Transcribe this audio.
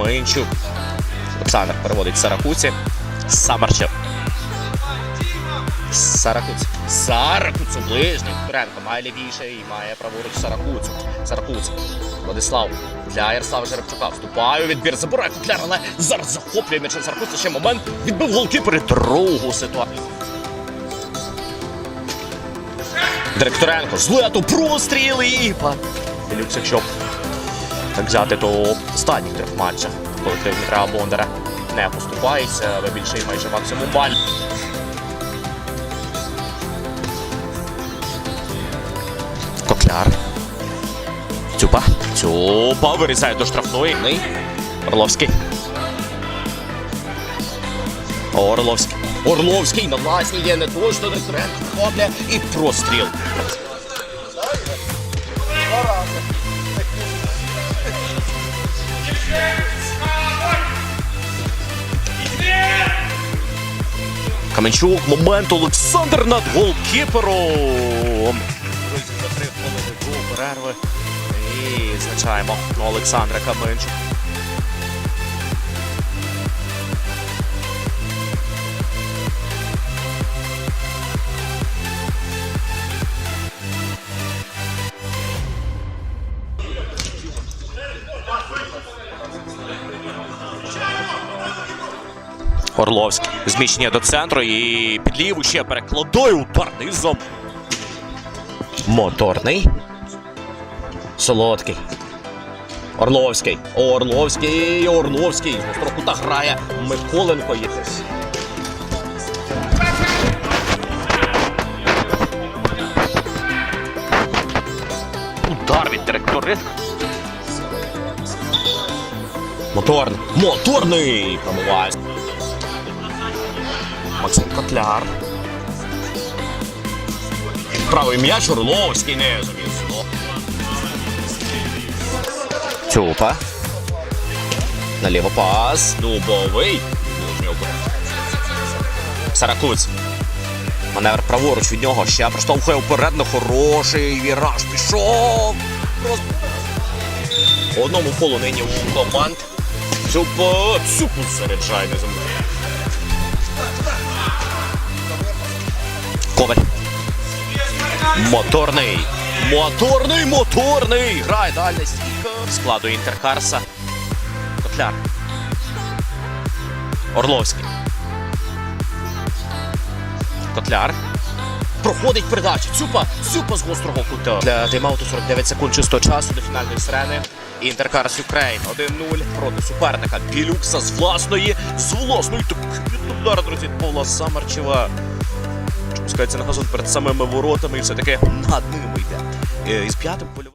Каменчук. Олександр переводить Саракуці. Самарчев. Саракуць. Саракуць у ближній. Туренко має лівіше і має праворуч Саракуцю. Саракуць. Владислав. Для Ярослава Жеребчука. Вступає у відбір. Забирає Котляр, але зараз захоплює м'яч Саракуця. Ще момент. Відбив голкіпер другу ситуацію. Директоренко. Злету простріл і па. Філюкс, якщо так взяти, то в останніх трьох матчах колектив Дмитра Бондаря не поступається, але більше майже максимум баль. Котляр. Цюпа. Цюпа вирізає до штрафної. Орловський. Орловський. Орловський на власній є не точно Директоренко хопля і простріл. Каменчук, момент Олександр над голкіпером. Друзі, за три хвилини до перерви. І значаємо Олександра Каменчук. Орловський. Зміщення до центру і під ліву ще перекладає удар низом. Моторний. Солодкий. Орловський. Орловський. Орловський. Гострого грає. Миколенко є. Удар від директори. Моторний. Моторний. Промиває. Максим Котляр. Правий м'яч Орловський не завісно. Цюпа. Наліво пас. Дубовий. Ближній. Саракуц. Маневр праворуч від нього. Ще проштовхує вперед на хороший віраж. Пішов. Просто. Одному фолу нині у команд. Цюпа. Цюпу заряджає на землю. Коваль. Моторний. Моторний, моторний. Грає дальня стійка. Складу Інтеркарса. Котляр. Орловський. Котляр. Проходить передачу. Цюпа. Цюпа з гострого кута. Для тайм-ауту 49 секунд чистого часу до фінальної сирени. Інтеркарс Юкрейн 1-0 проти суперника Білюкса з власної, з власної такий удар, друзі, Павла Самарчева спускається на газон перед самими воротами і все-таки над ними йде. І Із п'ятим польовим.